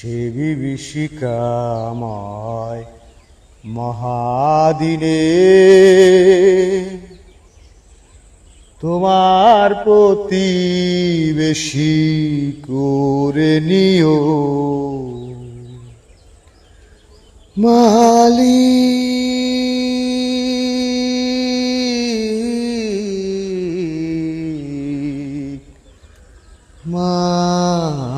সে বিভীষিকাময় মহাদিনে। তোমার প্রতিবেশী করে নিও। মালি মালিক।